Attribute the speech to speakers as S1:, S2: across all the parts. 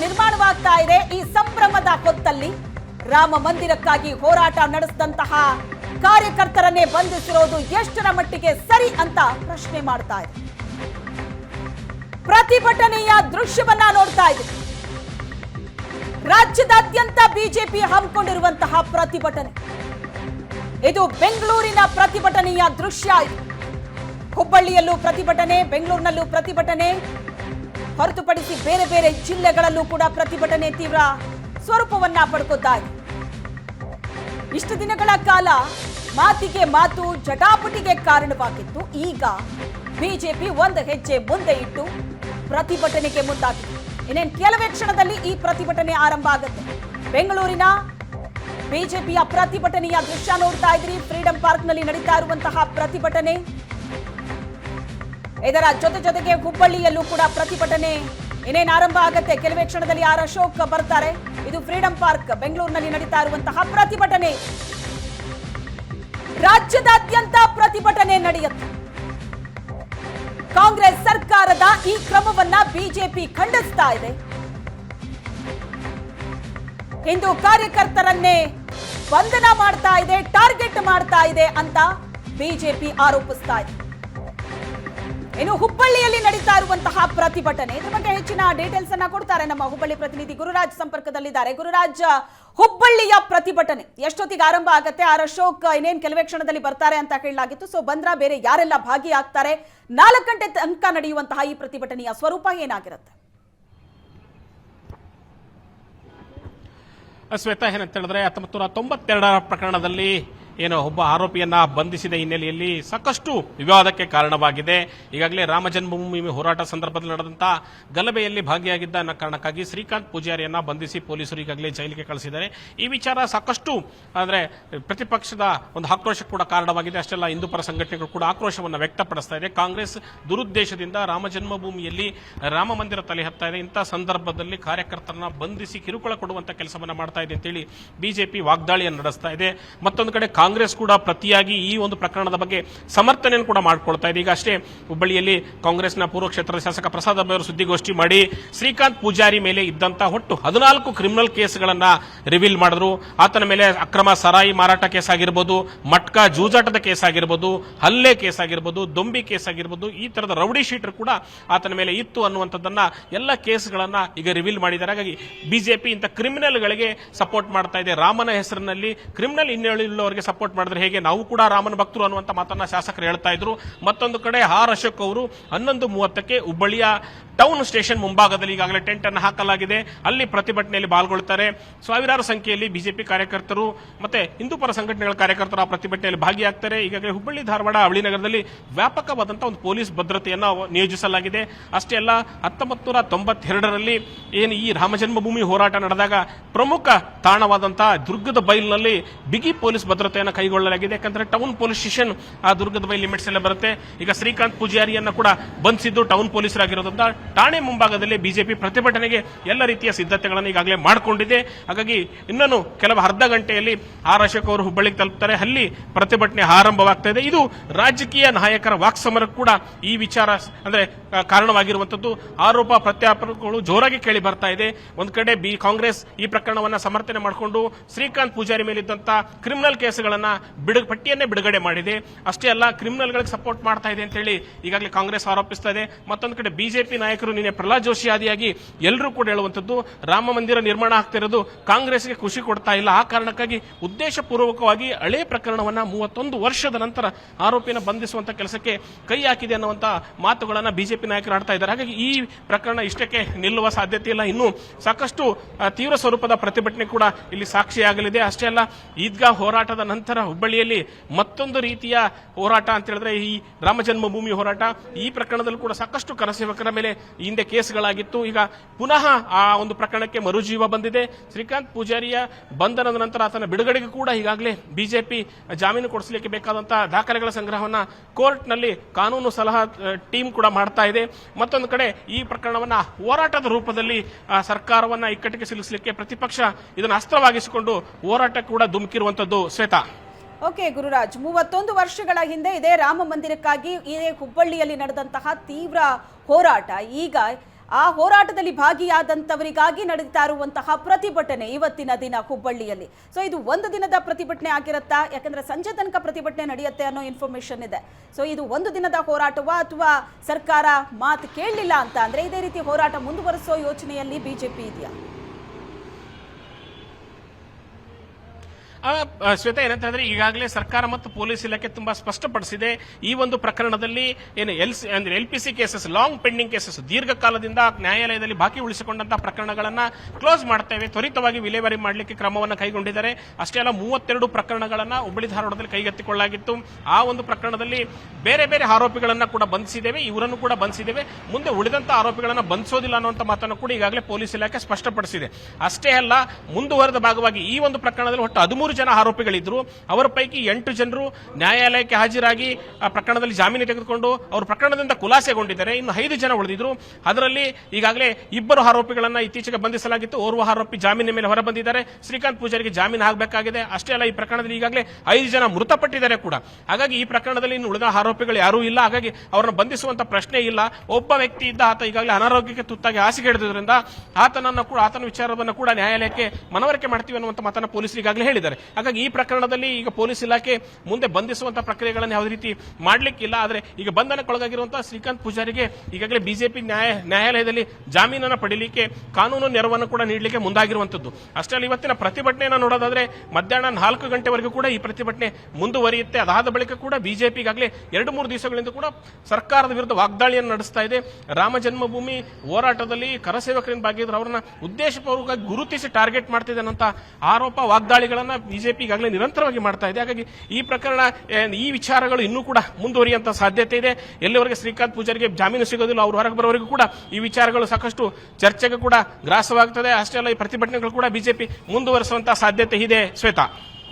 S1: ನಿರ್ಮಾಣವಾಗ್ತಾ ಇದೆ ಈ ಸಂಭ್ರಮದ ಹೊತ್ತಲ್ಲಿ. ರಾಮ ಮಂದಿರಕ್ಕಾಗಿ ಹೋರಾಟ ನಡೆಸಿದಂತಹ ಕಾರ್ಯಕರ್ತರನ್ನೇ ಬಂಧಿಸಿರೋದು ಎಷ್ಟರ ಮಟ್ಟಿಗೆ ಸರಿ ಅಂತ ಪ್ರಶ್ನೆ ಮಾಡ್ತಾ ಇದೆ. ಪ್ರತಿಭಟನೆಯ ದೃಶ್ಯವನ್ನ ನೋಡ್ತಾ ಇದೆ. ರಾಜ್ಯದಾದ್ಯಂತ ಬಿಜೆಪಿ ಹಮ್ಮಿಕೊಂಡಿರುವಂತಹ ಪ್ರತಿಭಟನೆ. ಇದು ಬೆಂಗಳೂರಿನ ಪ್ರತಿಭಟನೆಯ ದೃಶ್ಯ ಹುಬ್ಬಳ್ಳಿಯಲ್ಲೂ ಪ್ರತಿಭಟನೆ, ಬೆಂಗಳೂರಿನಲ್ಲೂ ಪ್ರತಿಭಟನೆ ಹೊರತುಪಡಿಸಿ ಬೇರೆ ಬೇರೆ ಜಿಲ್ಲೆಗಳಲ್ಲೂ ಕೂಡ ಪ್ರತಿಭಟನೆ ತೀವ್ರ ಸ್ವರೂಪವನ್ನ ಪಡ್ಕೋತಾ ಇಷ್ಟು ದಿನಗಳ ಕಾಲ ಮಾತಿಗೆ ಮಾತು, ಜಟಾಪಟಿಗೆ ಕಾರಣವಾಗಿತ್ತು. ಈಗ ಬಿಜೆಪಿ ಒಂದು ಹೆಜ್ಜೆ ಮುಂದೆ ಇಟ್ಟು ಪ್ರತಿಭಟನೆಗೆ ಮುಂದಾಗಿದೆ. ಇನ್ನೇನು ಕೆಲವೇ ಕ್ಷಣದಲ್ಲಿ ಈ ಪ್ರತಿಭಟನೆ ಆರಂಭ ಆಗುತ್ತೆ. ಬೆಂಗಳೂರಿನ ಬಿಜೆಪಿಯ ಪ್ರತಿಭಟನೆಯ ದೃಶ್ಯ ನೋಡ್ತಾ ಇದ್ರಿ. ಫ್ರೀಡಂ ಪಾರ್ಕ್ನಲ್ಲಿ ನಡೀತಾ ಇರುವಂತಹ ಪ್ರತಿಭಟನೆ ಇದರ ಜೊತೆ ಜೊತೆಗೆ ಹುಬ್ಬಳ್ಳಿಯಲ್ಲೂ ಕೂಡ ಪ್ರತಿಭಟನೆ ಇನ್ನೇನು ಆರಂಭ ಆಗುತ್ತೆ? ಕೆಲವೇ ಕ್ಷಣದಲ್ಲಿ ಆರ್ ಅಶೋಕ್ ಬರ್ತಾರೆ. ಇದು ಫ್ರೀಡಂ ಪಾರ್ಕ್, ಬೆಂಗಳೂರಿನಲ್ಲಿ ನಡೀತಾ ಇರುವಂತಹ ಪ್ರತಿಭಟನೆ. ರಾಜ್ಯದಾದ್ಯಂತ ಪ್ರತಿಭಟನೆ ನಡೆಯುತ್ತೆ. ಕಾಂಗ್ರೆಸ್ ಸರ್ಕಾರದ ಈ ಕ್ರಮವನ್ನ ಬಿಜೆಪಿ ಖಂಡಿಸ್ತಾ ಇದೆ. ಹಿಂದೂ ಕಾರ್ಯಕರ್ತರನ್ನೇ ಬಂಧನ ಮಾಡ್ತಾ ಇದೆ, ಟಾರ್ಗೆಟ್ ಮಾಡ್ತಾ ಇದೆ ಅಂತ ಬಿಜೆಪಿ ಆರೋಪಿಸ್ತಾ ಇದೆ. ಇನ್ನು ಹುಬ್ಬಳ್ಳಿಯಲ್ಲಿ ನಡೀತಾ ಇರುವಂತಹ ಪ್ರತಿಭಟನೆ. ಇದ್ರ ಬಗ್ಗೆ ಹೆಚ್ಚಿನ ಡೀಟೇಲ್ಸ್ ಅನ್ನ ಕೊಡ್ತಾರೆ ನಮ್ಮ ಹುಬ್ಬಳ್ಳಿ ಪ್ರತಿನಿಧಿ ಗುರುರಾಜ್ ಸಂಪರ್ಕದಲ್ಲಿದ್ದಾರೆ. ಗುರುರಾಜ್, ಹುಬ್ಬಳ್ಳಿಯ ಪ್ರತಿಭಟನೆ ಎಷ್ಟೊತ್ತಿಗೆ ಆರಂಭ ಆಗತ್ತೆ? ಆರ್ ಅಶೋಕ್, ಇನ್ನೇನ್ ಕೆಲವೇ ಕ್ಷಣದಲ್ಲಿ ಬರ್ತಾರೆ ಅಂತ ಕೇಳಲಾಗಿತ್ತು ಸೊ ಬಂದ್ರ ಬೇರೆ ಯಾರೆಲ್ಲ ಭಾಗಿಯಾಗ್ತಾರೆ? ನಾಲ್ಕು ಗಂಟೆ ತನಕ ನಡೆಯುವಂತಹ ಈ ಪ್ರತಿಭಟನೆಯ ಸ್ವರೂಪ ಏನಾಗಿರುತ್ತೆ?
S2: ಶ್ವೇತಾ ಏನಂತ ಹೇಳಿದ್ರೆ ಹತ್ತೊಂಬತ್ತು ನೂರ ತೊಂಬತ್ತೆರಡರ ಪ್ರಕರಣದಲ್ಲಿ ಏನು ಒಬ್ಬ ಆರೋಪಿಯನ್ನ ಬಂಧಿಸಿದ ಹಿನ್ನೆಲೆಯಲ್ಲಿ ಸಾಕಷ್ಟು ವಿವಾದಕ್ಕೆ ಕಾರಣವಾಗಿದೆ. ಈಗಾಗಲೇ ರಾಮ ಜನ್ಮಭೂಮಿ ಹೋರಾಟ ಸಂದರ್ಭದಲ್ಲಿ ನಡೆದಂತ ಗಲಭೆಯಲ್ಲಿ ಭಾಗಿಯಾಗಿದ್ದ ಕಾರಣಕ್ಕಾಗಿ ಶ್ರೀಕಾಂತ್ ಪೂಜಾರಿಯನ್ನ ಬಂಧಿಸಿ ಪೊಲೀಸರು ಈಗಾಗಲೇ ಜೈಲಿಗೆ ಕಳಿಸಿದ್ದಾರೆ. ಈ ವಿಚಾರ ಸಾಕಷ್ಟು ಅಂದ್ರೆ ಪ್ರತಿಪಕ್ಷದ ಒಂದು ಆಕ್ರೋಶಕ್ಕೆ ಕೂಡ ಕಾರಣವಾಗಿದೆ. ಅಷ್ಟೆಲ್ಲ ಹಿಂದೂ ಪರ ಸಂಘಟನೆಗಳು ಕೂಡ ಆಕ್ರೋಶವನ್ನು ವ್ಯಕ್ತಪಡಿಸ್ತಾ ಇದೆ. ಕಾಂಗ್ರೆಸ್ ದುರುದ್ದೇಶದಿಂದ ರಾಮ ಜನ್ಮಭೂಮಿಯಲ್ಲಿ ರಾಮ ಮಂದಿರ ತಲೆ ಹತ್ತಾ ಇದೆ. ಇಂಥ ಸಂದರ್ಭದಲ್ಲಿ ಕಾರ್ಯಕರ್ತರನ್ನ ಬಂಧಿಸಿ ಕಿರುಕುಳ ಕೊಡುವಂತ ಕೆಲಸವನ್ನ ಮಾಡ್ತಾ ಇದೆ ಅಂತೇಳಿ ಬಿಜೆಪಿ ವಾಗ್ದಾಳಿಯನ್ನು ನಡೆಸ್ತಾ ಇದೆ. ಮತ್ತೊಂದು ಕಡೆ ಕಾಂಗ್ರೆಸ್ ಕೂಡ ಪ್ರತಿಯಾಗಿ ಈ ಒಂದು ಪ್ರಕರಣದ ಬಗ್ಗೆ ಸಮರ್ಥನೆಯನ್ನು ಕೂಡ ಮಾಡಿಕೊಳ್ತಾ ಇದೆ. ಈಗ ಅಷ್ಟೇ ಹುಬ್ಬಳ್ಳಿಯಲ್ಲಿ ಕಾಂಗ್ರೆಸ್ನ ಪೂರ್ವ ಕ್ಷೇತ್ರದ ಶಾಸಕ ಪ್ರಸಾದ್ ಅವರು ಸುದ್ದಿಗೋಷ್ಠಿ ಮಾಡಿ ಶ್ರೀಕಾಂತ್ ಪೂಜಾರಿ ಮೇಲೆ ಇದ್ದಂತ ಒಟ್ಟು ಹದಿನಾಲ್ಕು ಕ್ರಿಮಿನಲ್ ಕೇಸ್ಗಳನ್ನ ರಿವೀಲ್ ಮಾಡಿದ್ರು. ಆತನ ಮೇಲೆ ಅಕ್ರಮ ಸರಾಯಿ ಮಾರಾಟ ಕೇಸ್ ಆಗಿರ್ಬೋದು, ಮಟ್ಕಾ ಜೂಜಾಟದ ಕೇಸ್ ಆಗಿರ್ಬೋದು, ಹಲ್ಲೆ ಕೇಸ್ ಆಗಿರ್ಬೋದು, ದೊಂಬಿ ಕೇಸ್ ಆಗಿರ್ಬೋದು, ಈ ತರದ ರೌಡಿ ಶೀಟರ್ ಕೂಡ ಆತನ ಮೇಲೆ ಇತ್ತು ಅನ್ನುವಂಥದ್ದನ್ನ ಎಲ್ಲ ಕೇಸ್ಗಳನ್ನ ಈಗ ರಿವೀಲ್ ಮಾಡಿದ್ದಾರೆ. ಹಾಗಾಗಿ ಬಿಜೆಪಿ ಇಂಥ ಕ್ರಿಮಿನಲ್ಗಳಿಗೆ ಸಪೋರ್ಟ್ ಮಾಡ್ತಾ ಇದೆ. ರಾಮನ ಹೆಸರಿನಲ್ಲಿ ಕ್ರಿಮಿನಲ್ ಇನ್ನೇಳಿಲ್ಲವರಿಗೆ ಸಪೋರ್ಟ್ ಮಾಡಿದ್ರೆ ಹೇಗೆ? ನಾವು ಕೂಡ ರಾಮನ ಭಕ್ತರು ಅನ್ನುವಂಥ ಮಾತನ್ನ ಶಾಸಕರು ಹೇಳ್ತಾ ಇದ್ರು. ಮತ್ತೊಂದು ಕಡೆ ಆರ್ ಅಶೋಕ್ ಅವರು ಹನ್ನೊಂದು ಮೂವತ್ತಕ್ಕೆ ಹುಬ್ಬಳ್ಳಿಯ ಟೌನ್ ಸ್ಟೇಷನ್ ಮುಂಭಾಗದಲ್ಲಿ ಈಗಾಗಲೇ ಟೆಂಟ್ ಅನ್ನು ಹಾಕಲಾಗಿದೆ. ಅಲ್ಲಿ ಪ್ರತಿಭಟನೆಯಲ್ಲಿ ಪಾಲ್ಗೊಳ್ತಾರೆ. ಸಾವಿರಾರು ಸಂಖ್ಯೆಯಲ್ಲಿ ಬಿಜೆಪಿ ಕಾರ್ಯಕರ್ತರು ಮತ್ತೆ ಹಿಂದೂ ಪರ ಸಂಘಟನೆಗಳ ಕಾರ್ಯಕರ್ತರು ಆ ಪ್ರತಿಭಟನೆಯಲ್ಲಿ ಭಾಗಿಯಾಗ್ತಾರೆ. ಈಗಾಗಲೇ ಹುಬ್ಬಳ್ಳಿ, ಧಾರವಾಡ ಅವಳಿ ನಗರದಲ್ಲಿ ವ್ಯಾಪಕವಾದಂತಹ ಒಂದು ಪೊಲೀಸ್ ಭದ್ರತೆಯನ್ನು ನಿಯೋಜಿಸಲಾಗಿದೆ. ಅಷ್ಟೇ ಅಲ್ಲ ಹತ್ತೊಂಬತ್ತು ನೂರ ತೊಂಬತ್ತೆರಡರಲ್ಲಿ ಏನು ಈ ರಾಮ ಜನ್ಮಭೂಮಿ ಹೋರಾಟ ನಡೆದಾಗ ಪ್ರಮುಖ ತಾಣವಾದಂತಹ ದುರ್ಗದ ಬೈಲ್ನಲ್ಲಿ ಬಿಗಿ ಪೊಲೀಸ್ ಭದ್ರತೆಯನ್ನು ಕೈಗೊಳ್ಳಲಾಗಿದೆ. ಯಾಕಂದ್ರೆ ಟೌನ್ ಪೊಲೀಸ್ ಸ್ಟೇಷನ್ ಆ ದುರ್ಗದ ಬೈ ಲಿಮಿಟ್ಸ್ ಎಲ್ಲ ಬರುತ್ತೆ. ಈಗ ಶ್ರೀಕಾಂತ್ ಪೂಜಾರಿಯನ್ನ ಕೂಡ ಬಂಧಿಸಿದ್ದು ಟೌನ್ ಪೊಲೀಸರಾಗಿರೋದ್ರಿಂದ ಠಾಣೆ ಮುಂಭಾಗದಲ್ಲಿ ಬಿಜೆಪಿ ಪ್ರತಿಭಟನೆಗೆ ಎಲ್ಲ ರೀತಿಯ ಸಿದ್ಧತೆಗಳನ್ನು ಈಗಾಗಲೇ ಮಾಡಿಕೊಂಡಿದೆ. ಹಾಗಾಗಿ ಇನ್ನೊಂದು ಕೆಲವು ಅರ್ಧ ಗಂಟೆಯಲ್ಲಿ ಆರ್ ಅಶೋಕ್ ಅವರು ಹುಬ್ಬಳ್ಳಿಗೆ ತಲುಪ್ತಾರೆ. ಅಲ್ಲಿ ಪ್ರತಿಭಟನೆ ಆರಂಭವಾಗ್ತಾ ಇದೆ. ಇದು ರಾಜಕೀಯ ನಾಯಕರ ವಾಕ್ಸಮರ ಕೂಡ ಈ ವಿಚಾರ ಅಂದ್ರೆ ಕಾರಣವಾಗಿರುವಂತದ್ದು ಆರೋಪ ಪ್ರತ್ಯಾಪಗಳು ಜೋರಾಗಿ ಕೇಳಿ ಬರ್ತಾ ಇದೆ. ಒಂದ್ ಕಡೆ ಬಿ ಕಾಂಗ್ರೆಸ್ ಈ ಪ್ರಕರಣವನ್ನ ಸಮರ್ಥನೆ ಮಾಡಿಕೊಂಡು ಶ್ರೀಕಾಂತ್ ಪೂಜಾರಿ ಮೇಲಿದ್ದಂತಹ ಕ್ರಿಮಿನಲ್ ಕೇಸ್ಗಳನ್ನ ಬಿಡುಗ, ಪಟ್ಟಿಯನ್ನೇ ಬಿಡುಗಡೆ ಮಾಡಿದೆ. ಅಷ್ಟೇ ಅಲ್ಲ, ಕ್ರಿಮಿನಲ್ಗಳಿಗೆ ಸಪೋರ್ಟ್ ಮಾಡ್ತಾ ಇದೆ ಅಂತ ಹೇಳಿ ಈಗಾಗಲೇ ಕಾಂಗ್ರೆಸ್ ಆರೋಪಿಸ್ತಾ ಇದೆ. ಮತ್ತೊಂದು ಕಡೆ ಬಿಜೆಪಿ ನಾಯಕರು ನಿನ್ನೆ ಪ್ರಹ್ಲಾದ್ ಜೋಶಿ ಆದಿಯಾಗಿ ಎಲ್ಲರೂ ಕೂಡ ಹೇಳುವಂತದ್ದು ರಾಮ ಮಂದಿರ ನಿರ್ಮಾಣ ಆಗ್ತಿರೋದು ಕಾಂಗ್ರೆಸ್ಗೆ ಖುಷಿ ಕೊಡ್ತಾ ಇಲ್ಲ. ಆ ಕಾರಣಕ್ಕಾಗಿ ಉದ್ದೇಶಪೂರ್ವಕವಾಗಿ ಹಳೆ ಪ್ರಕರಣವನ್ನ ಮೂವತ್ತೊಂದು ವರ್ಷದ ನಂತರ ಆರೋಪಿಯನ್ನು ಬಂಧಿಸುವಂತ ಕೆಲಸಕ್ಕೆ ಕೈ ಹಾಕಿದೆ ಅನ್ನುವಂತ ಮಾತುಗಳನ್ನು ಬಿಜೆಪಿ ನಾಯಕರು ಆಡ್ತಾ ಇದ್ದಾರೆ. ಹಾಗಾಗಿ ಈ ಪ್ರಕರಣ ಇಷ್ಟಕ್ಕೆ ನಿಲ್ಲುವ ಸಾಧ್ಯತೆ ಇಲ್ಲ. ಇನ್ನು ಸಾಕಷ್ಟು ತೀವ್ರ ಸ್ವರೂಪದ ಪ್ರತಿಭಟನೆ ಕೂಡ ಇಲ್ಲಿ ಸಾಕ್ಷಿಯಾಗಲಿದೆ. ಅಷ್ಟೇ ಅಲ್ಲ, ಈದ್ಗಾ ಹೋರಾಟದ ಹುಬ್ಬಳ್ಳಿಯಲ್ಲಿ ಮತ್ತೊಂದು ರೀತಿಯ ಹೋರಾಟ ಅಂತ ಹೇಳಿದ್ರೆ ಈ ರಾಮ ಜನ್ಮಭೂಮಿ ಹೋರಾಟ. ಈ ಪ್ರಕರಣದಲ್ಲೂ ಕೂಡ ಸಾಕಷ್ಟು ಕರಸೇವಕರ ಮೇಲೆ ಹಿಂದೆ ಕೇಸ್ಗಳಾಗಿತ್ತು. ಈಗ ಪುನಃ ಆ ಒಂದು ಪ್ರಕರಣಕ್ಕೆ ಮರುಜೀವ ಬಂದಿದೆ. ಶ್ರೀಕಾಂತ್ ಪೂಜಾರಿಯ ಬಂಧನದ ನಂತರ ಆತನ ಬಿಡುಗಡೆಗೂ ಕೂಡ ಈಗಾಗಲೇ ಬಿಜೆಪಿ ಜಾಮೀನು ಕೊಡಿಸಲಿಕ್ಕೆ ಬೇಕಾದಂತಹ ದಾಖಲೆಗಳ ಸಂಗ್ರಹವನ್ನ ಕೋರ್ಟ್ನಲ್ಲಿ ಕಾನೂನು ಸಲಹಾ ಟೀಮ್ ಕೂಡ ಮಾಡ್ತಾ ಇದೆ. ಮತ್ತೊಂದು ಕಡೆ ಈ ಪ್ರಕರಣವನ್ನ ಹೋರಾಟದ ರೂಪದಲ್ಲಿ ಸರ್ಕಾರವನ್ನ ಇಕ್ಕಟ್ಟಿಗೆ ಸಿಲುಕಿಸಲಿಕ್ಕೆ ಪ್ರತಿಪಕ್ಷ ಇದನ್ನು ಅಸ್ತ್ರವಾಗಿಸಿಕೊಂಡು ಹೋರಾಟ ಕೂಡ ಧುಮುಕಿರುವಂತದ್ದು ಶ್ವೇತಾ.
S1: ಓಕೆ ಗುರುರಾಜ್ ಮೂವತ್ತೊಂದು ವರ್ಷಗಳ ಹಿಂದೆ ಇದೇ ರಾಮ ಮಂದಿರಕ್ಕಾಗಿ ಇದೇ ಹುಬ್ಬಳ್ಳಿಯಲ್ಲಿ ನಡೆದಂತಹ ತೀವ್ರ ಹೋರಾಟ. ಈಗ ಆ ಹೋರಾಟದಲ್ಲಿ ಭಾಗಿಯಾದಂಥವರಿಗಾಗಿ ನಡೀತಾ ಇರುವಂತಹ ಪ್ರತಿಭಟನೆ ಇವತ್ತಿನ ದಿನ ಹುಬ್ಬಳ್ಳಿಯಲ್ಲಿ. ಸೊ ಇದು ಒಂದು ದಿನದ ಪ್ರತಿಭಟನೆ ಆಗಿರುತ್ತಾ? ಯಾಕಂದ್ರೆ ಸಂಜೆ ತನಕ ಪ್ರತಿಭಟನೆ ನಡೆಯುತ್ತೆ ಅನ್ನೋ ಇನ್ಫಾರ್ಮೇಶನ್ ಇದೆ. ಸೊ ಇದು ಒಂದು ದಿನದ ಹೋರಾಟವಾ ಅಥವಾ ಸರ್ಕಾರ ಮಾತು ಕೇಳಲಿಲ್ಲ ಅಂತ ಅಂದರೆ ಇದೇ ರೀತಿ ಹೋರಾಟ ಮುಂದುವರಿಸೋ ಯೋಚನೆಯಲ್ಲಿ ಬಿಜೆಪಿ ಇದೆಯಾ?
S2: ಆ, ಆ, ಶ್ವೇತಾ, ಏನಂತ ಹೇಳಿದ್ರೆ ಈಗಾಗಲೇ ಸರ್ಕಾರ ಮತ್ತು ಪೊಲೀಸ್ ಇಲಾಖೆ ತುಂಬಾ ಸ್ಪಷ್ಟಪಡಿಸಿದೆ. ಈ ಒಂದು ಪ್ರಕರಣದಲ್ಲಿ ಏನು ಎಲ್ ಅಂದ್ರೆ L P C cases long pending cases, ದೀರ್ಘಕಾಲದಿಂದ ನ್ಯಾಯಾಲಯದಲ್ಲಿ ಬಾಕಿ ಉಳಿಸಿಕೊಂಡಂತಹ ಪ್ರಕರಣಗಳನ್ನ ಕ್ಲೋಸ್ ಮಾಡ್ತೇವೆ. ತ್ವರಿತವಾಗಿ ವಿಲೇವಾರಿ ಮಾಡಲಿಕ್ಕೆ ಕ್ರಮವನ್ನು ಕೈಗೊಂಡಿದ್ದಾರೆ. ಅಷ್ಟೇ ಅಲ್ಲ, ಮೂವತ್ತೆರಡು ಪ್ರಕರಣಗಳನ್ನ ಹುಬ್ಬಳ್ಳಿ ಧಾರವಾಡದಲ್ಲಿ ಕೈಗೆತ್ತಿಕೊಳ್ಳಲಾಗಿತ್ತು. ಆ ಒಂದು ಪ್ರಕರಣದಲ್ಲಿ ಬೇರೆ ಬೇರೆ ಆರೋಪಿಗಳನ್ನ ಕೂಡ ಬಂಧಿಸಿದ್ದೇವೆ. ಇವರನ್ನು ಕೂಡ ಬಂಧಿಸಿದ್ದೇವೆ. ಮುಂದೆ ಉಳಿದಂತ ಆರೋಪಿಗಳನ್ನ ಬಂಧಿಸೋದಿಲ್ಲ ಅನ್ನುವಂತ ಮಾತನ್ನು ಕೂಡ ಈಗಾಗಲೇ ಪೊಲೀಸ್ ಇಲಾಖೆ ಸ್ಪಷ್ಟಪಡಿಸಿದೆ. ಅಷ್ಟೇ ಅಲ್ಲ, ಮುಂದುವರೆದ ಭಾಗವಾಗಿ ಈ ಒಂದು ಪ್ರಕರಣದಲ್ಲಿ ಒಟ್ಟು ಹದಿಮೂರು ಜನ ಆರೋಪಿಗಳಿದ್ರು. ಅವರ ಪೈಕಿ ಎಂಟು ಜನರು ನ್ಯಾಯಾಲಯಕ್ಕೆ ಹಾಜರಾಗಿ, ಆ ಪ್ರಕರಣದಲ್ಲಿ ಜಾಮೀನು ತೆಗೆದುಕೊಂಡು ಅವರು ಪ್ರಕರಣದಿಂದ ಖುಲಾಸೆಗೊಂಡಿದ್ದಾರೆ. ಇನ್ನು ಐದು ಜನ ಉಳಿದಿದ್ರು. ಅದರಲ್ಲಿ ಈಗಾಗಲೇ ಇಬ್ಬರು ಆರೋಪಿಗಳನ್ನು ಇತ್ತೀಚೆಗೆ ಬಂಧಿಸಲಾಗಿತ್ತು. ಓರ್ವ ಆರೋಪಿ ಜಾಮೀನಿನ ಮೇಲೆ ಹೊರಬಂದಿದ್ದಾರೆ. ಶ್ರೀಕಾಂತ್ ಪೂಜಾರಿಗೆ ಜಾಮೀನು ಆಗಬೇಕಾಗಿದೆ. ಅಷ್ಟೇ ಅಲ್ಲ, ಈ ಪ್ರಕರಣದಲ್ಲಿ ಈಗಾಗಲೇ ಐದು ಜನ ಮೃತಪಟ್ಟಿದ್ದಾರೆ ಕೂಡ. ಹಾಗಾಗಿ ಈ ಪ್ರಕರಣದಲ್ಲಿ ಇನ್ನು ಉಳಿದ ಆರೋಪಿಗಳು ಯಾರೂ ಇಲ್ಲ. ಹಾಗಾಗಿ ಅವರನ್ನು ಬಂಧಿಸುವಂತ ಪ್ರಶ್ನೆ ಇಲ್ಲ. ಒಬ್ಬ ವ್ಯಕ್ತಿ ಇದ್ದ ಆತ ಈಗಾಗಲೇ ಅನಾರೋಗ್ಯಕ್ಕೆ ತುತ್ತಾಗಿ ಹಾಸಿಗೆ ಹಿಡಿದ್ರಿಂದ ಆತನನ್ನು ಕೂಡ, ಆತನ ವಿಚಾರವನ್ನು ಕೂಡ ನ್ಯಾಯಾಲಯಕ್ಕೆ ಮನವರಿಕೆ ಮಾಡ್ತೀವಿ ಅನ್ನುವಂತ ಮಾತನ್ನ ಪೊಲೀಸರು ಈಗಾಗಲೇ ಹೇಳಿದ್ದಾರೆ. ಹಾಗಾಗಿ ಈ ಪ್ರಕರಣದಲ್ಲಿ ಈಗ ಪೊಲೀಸ್ ಇಲಾಖೆ ಮುಂದೆ ಬಂಧಿಸುವಂತಹ ಪ್ರಕ್ರಿಯೆಗಳನ್ನು ಯಾವುದೇ ರೀತಿ ಮಾಡಲಿಕ್ಕಿಲ್ಲ ಆದರೆ ಈಗ ಬಂಧನಕ್ಕೊಳಗಾಗಿರುವಂತಹ ಶ್ರೀಕಾಂತ್ ಪೂಜಾರಿಗೆ ಈಗಾಗಲೇ ಬಿಜೆಪಿ ನ್ಯಾಯ, ನ್ಯಾಯಾಲಯದಲ್ಲಿ ಜಾಮೀನನ್ನು ಪಡೀಲಿಕ್ಕೆ ಕಾನೂನು ನೆರವನ್ನು ಕೂಡ ನೀಡಲಿಕ್ಕೆ ಮುಂದಾಗಿರುವಂತದ್ದು. ಅಷ್ಟೇ ಅಲ್ಲಿ, ಇವತ್ತಿನ ಪ್ರತಿಭಟನೆಯನ್ನು ನೋಡೋದಾದ್ರೆ ಮಧ್ಯಾಹ್ನ ನಾಲ್ಕು ಗಂಟೆವರೆಗೂ ಕೂಡ ಈ ಪ್ರತಿಭಟನೆ ಮುಂದುವರಿಯುತ್ತೆ. ಅದಾದ ಬಳಿಕ ಕೂಡ ಬಿಜೆಪಿ ಈಗಾಗಲೇ ಎರಡು ಮೂರು ದಿವಸಗಳಿಂದ ಕೂಡ ಸರ್ಕಾರದ ವಿರುದ್ಧ ವಾಗ್ದಾಳಿಯನ್ನು ನಡೆಸ್ತಾ ಇದೆ. ರಾಮ ಜನ್ಮಭೂಮಿ ಹೋರಾಟದಲ್ಲಿ ಕರಸೇವಕರಿಂದ ಭಾಗಿದ್ರು ಅವರನ್ನ ಉದ್ದೇಶಪೂರ್ವಕವಾಗಿ ಗುರುತಿಸಿ ಟಾರ್ಗೆಟ್ ಮಾಡ್ತಿದ್ದಾನಂತ ಆರೋಪ ವಾಗ್ದಾಳಿಗಳನ್ನ ಬಿಜೆಪಿ ಈಗಾಗಲೇ ನಿರಂತರವಾಗಿ ಮಾಡ್ತಾ ಇದೆ. ಹಾಗಾಗಿ ಈ ಪ್ರಕರಣ ಈ ವಿಚಾರಗಳು ಇನ್ನೂ ಕೂಡ ಮುಂದುವರಿಯುವಂತಹ ಸಾಧ್ಯತೆ ಇದೆ. ಎಲ್ಲಿವರೆಗೆ ಶ್ರೀಕಾಂತ್ ಪೂಜಾರಿಗೆ ಜಾಮೀನು ಸಿಗೋದಿಲ್ಲ ಅವರು ಹೊರಗೆ ಬರೋವರೆಗೂ ಕೂಡ ಈ ವಿಚಾರಗಳು ಸಾಕಷ್ಟು ಚರ್ಚೆಗೆ ಕೂಡ ಗ್ರಾಸವಾಗುತ್ತದೆ ಅಷ್ಟೇ ಅಲ್ಲ ಈ ಪ್ರತಿಭಟನೆಗಳು ಕೂಡ ಬಿಜೆಪಿ ಮುಂದುವರಿಸುವಂತಹ ಸಾಧ್ಯತೆ ಇದೆ. Shweta.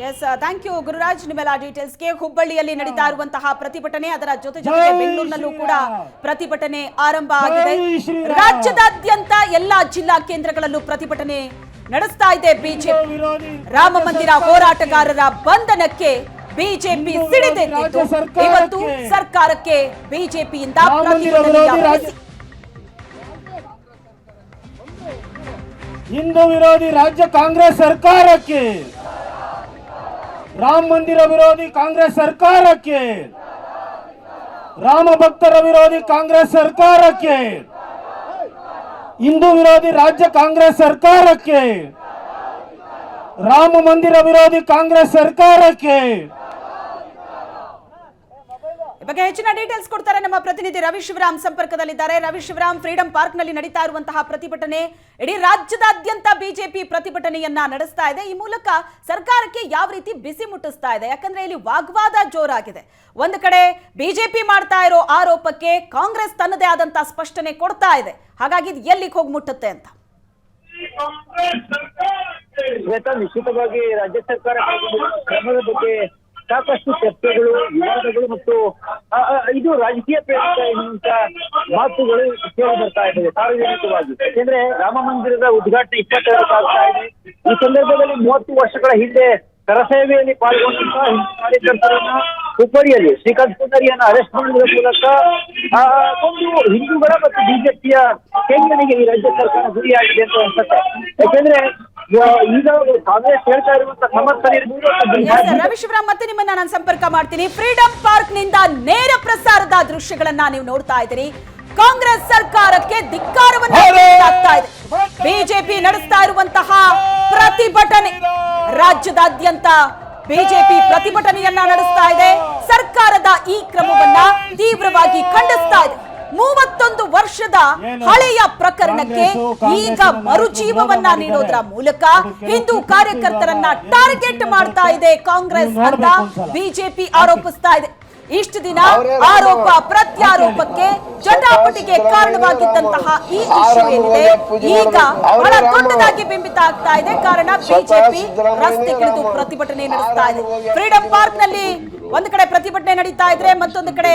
S1: Yes thank you Gururaj. ನಿಮ್ಮೆಲ್ಲ ಡೀಟೇಲ್ಸ್ಗೆ ಹುಬ್ಬಳ್ಳಿಯಲ್ಲಿ ನಡೀತಾ ಇರುವಂತಹ ಪ್ರತಿಭಟನೆ ಅದರ ಜೊತೆ ಜೊತೆಗೆ ಬೆಂಗಳೂರಿನಲ್ಲೂ ಕೂಡ ಪ್ರತಿಭಟನೆ ಆರಂಭ ಆಗಿದೆ. ರಾಜ್ಯದಾದ್ಯಂತ ಎಲ್ಲಾ ಜಿಲ್ಲಾ ಕೇಂದ್ರಗಳಲ್ಲೂ ಪ್ರತಿಭಟನೆ ನಡೆಸ್ತಾ ಇದೆ ಬಿಜೆಪಿ. ರಾಮ ಮಂದಿರ ಹೋರಾಟಗಾರರ ಬಂಧನಕ್ಕೆ ಬಿಜೆಪಿ ಸಿಡಿದೆದ್ದಿತ್ತು ಇವತ್ತು ಸರ್ಕಾರಕ್ಕೆ ಬಿಜೆಪಿಯಿಂದ
S3: ಹಿಂದೂ ವಿರೋಧಿ ರಾಜ್ಯ ಕಾಂಗ್ರೆಸ್ ಸರ್ಕಾರಕ್ಕೆ. ರಾಮ ಮಂದಿರ ವಿರೋಧಿ ಕಾಂಗ್ರೆಸ್ ಸರ್ಕಾರಕ್ಕೆ. ರಾಮ ಭಕ್ತರ ವಿರೋಧಿ ಕಾಂಗ್ರೆಸ್ ಸರ್ಕಾರಕ್ಕೆ. ಹಿಂದೂ ವಿರೋಧಿ ರಾಜ್ಯ ಕಾಂಗ್ರೆಸ್ ಸರ್ಕಾರಕ್ಕೆ ರಾಮ ಮಂದಿರ ವಿರೋಧಿ ಕಾಂಗ್ರೆಸ್ ಸರ್ಕಾರಕ್ಕೆ.
S1: ಈ ಬಗ್ಗೆ ಹೆಚ್ಚಿನ ಡೀಟೇಲ್ಸ್ ಕೊಡ್ತಾರೆ ನಮ್ಮ ಪ್ರತಿನಿಧಿ ರವಿ ಶಿವರಾಮ್ ಸಂಪರ್ಕದಲ್ಲಿದ್ದಾರೆ. ರವಿ ಶಿವರಾಮ್ ಫ್ರೀಡಂ ಪಾರ್ಕ್ನಲ್ಲಿ ನಡೀತಾ ಇರುವಂತಹ ಪ್ರತಿಭಟನೆ ಇಡೀ ರಾಜ್ಯದಾದ್ಯಂತ ಬಿಜೆಪಿ ಪ್ರತಿಭಟನೆಯನ್ನ ನಡೆಸ್ತಾ ಇದೆ. ಈ ಮೂಲಕ ಸರ್ಕಾರಕ್ಕೆ ಯಾವ ರೀತಿ ಬಿಸಿ ಮುಟ್ಟಿಸ್ತಾ ಇದೆ? ಯಾಕಂದ್ರೆ ಇಲ್ಲಿ ವಾಗ್ವಾದ ಜೋರಾಗಿದೆ. ಒಂದು ಕಡೆ ಬಿಜೆಪಿ ಮಾಡ್ತಾ ಇರೋ ಆರೋಪಕ್ಕೆ ಕಾಂಗ್ರೆಸ್ ತನ್ನದೇ ಆದಂತಹ ಸ್ಪಷ್ಟನೆ ಕೊಡ್ತಾ ಇದೆ. ಹಾಗಾಗಿ ಇದು ಎಲ್ಲಿಗೆ ಹೋಗಿ ಮುಟ್ಟುತ್ತೆ ಅಂತ?
S4: ಶ್ವೇತಾ ನಿಶ್ಚಿತವಾಗಿ ರಾಜ್ಯ ಸರ್ಕಾರ ಕ್ರಮದ ಬಗ್ಗೆ ಸಾಕಷ್ಟು ಚರ್ಚೆಗಳು, ವಿವಾದಗಳು ಮತ್ತು ಇದು ರಾಜಕೀಯ ಪ್ರೇರಿತ ಎನ್ನುವಂತ ಮಾತುಗಳು ಕೇಳಿ ಬರ್ತಾ ಇದ್ದಾವೆ, ಸಾರ್ವಜನಿಕವಾಗಿ. ಯಾಕೆಂದ್ರೆ ರಾಮ ಮಂದಿರದ ಉದ್ಘಾಟನೆ ಇಪ್ಪತ್ತೆರಡು ಆಗ್ತಾ ಇದೆ. ಈ ಸಂದರ್ಭದಲ್ಲಿ ಮೂವತ್ತು ವರ್ಷಗಳ ಹಿಂದೆ ಕರಸೇವೆಯಲ್ಲಿ ಪಾಲ್ಗೊಂಡಂತಹ ಕಾರ್ಯಕರ್ತರನ್ನ ಹುಬ್ಬಳ್ಳಿಯಲ್ಲಿ ಶ್ರೀಕಾಂತ್ ಸುಂದರಿಯನ್ನ ಅರೆಸ್ಟ್ ಮಾಡುವುದರ ಮೂಲಕ ಒಂದು ಹಿಂದೂಗಳ ಮತ್ತು ಬಿಜೆಪಿಯ ಕೇಂದ್ರನಿಗೆ ಈ ರಾಜ್ಯ ಸರ್ಕಾರ ಗುರಿಯಾಗಿದೆ ಅಂತ ಅನ್ಸುತ್ತೆ. ಯಾಕೆಂದ್ರೆ ಈಗ ಕಾಂಗ್ರೆಸ್ ಹೇಳ್ತಾ ಇರುವಂತ ಸಮರ್ಥನೆ ಇರ್ಬೋದು ಅಥವಾ
S1: ಎಸ್,
S4: ಬಿಜೆಪಿ
S1: ರವಿ ಶಿವರಾಮ್ ಮತ್ತೆ ನಿಮ್ಮನ್ನ ನಾನು ಸಂಪರ್ಕ ಮಾಡ್ತೀನಿ. ಫ್ರೀಡಂ ಪಾರ್ಕ್ನಿಂದ ನೇರ ಪ್ರಸಾರದ ದೃಶ್ಯಗಳನ್ನ ನೀವು ನೋಡ್ತಾ ಇದ್ದೀರಿ. ಕಾಂಗ್ರೆಸ್ ಸರ್ಕಾರಕ್ಕೆ ಧಿಕ್ಕಾರವನ್ನು ಇದೆ. ಬಿಜೆಪಿ ನಡೆಸ್ತಾ ಇರುವಂತಹ ಪ್ರತಿಭಟನೆ. ರಾಜ್ಯದಾದ್ಯಂತ ಬಿಜೆಪಿ ಪ್ರತಿಭಟನೆಯನ್ನ ನಡೆಸ್ತಾ ಇದೆ. ಸರ್ಕಾರದ ಈ ಕ್ರಮವನ್ನ ತೀವ್ರವಾಗಿ ಖಂಡಿಸ್ತಾ ಇದೆ. ಮೂವತ್ತೊಂದು ವರ್ಷದ ಹಳೆಯ ಪ್ರಕರಣಕ್ಕೆ ಈಗ ಮರುಜೀವವನ್ನ ನೀಡೋದ್ರ ಮೂಲಕ ಹಿಂದೂ ಕಾರ್ಯಕರ್ತರನ್ನ ಟಾರ್ಗೆಟ್ ಮಾಡ್ತಾ ಇದೆ ಕಾಂಗ್ರೆಸ್ ಅಂತ ಬಿಜೆಪಿ ಆರೋಪಿಸ್ತಾ ಇದೆ. ಇಷ್ಟು ದಿನ ಆರೋಪ ಪ್ರತ್ಯಾರೋಪಕ್ಕೆ ಜಟಾಪಟಿಗೆ ಕಾರಣವಾಗಿದ್ದಂತಹ ಈ ಇಶ್ಯೂ ಏನಿದೆ ಈಗ ಬಹಳ ದೊಡ್ಡದಾಗಿ ಬಿಂಬಿತ ಆಗ್ತಾ ಇದೆ. ಕಾರಣ ಬಿಜೆಪಿ ರಸ್ತೆಗಿಳಿದು ಪ್ರತಿಭಟನೆ ನಡೆಸ್ತಾ ಇದೆ. ಫ್ರೀಡಂ ಪಾರ್ಕ್ನಲ್ಲಿ ಒಂದು ಕಡೆ ಪ್ರತಿಭಟನೆ ನಡೀತಾ ಇದ್ರೆ ಮತ್ತೊಂದು ಕಡೆ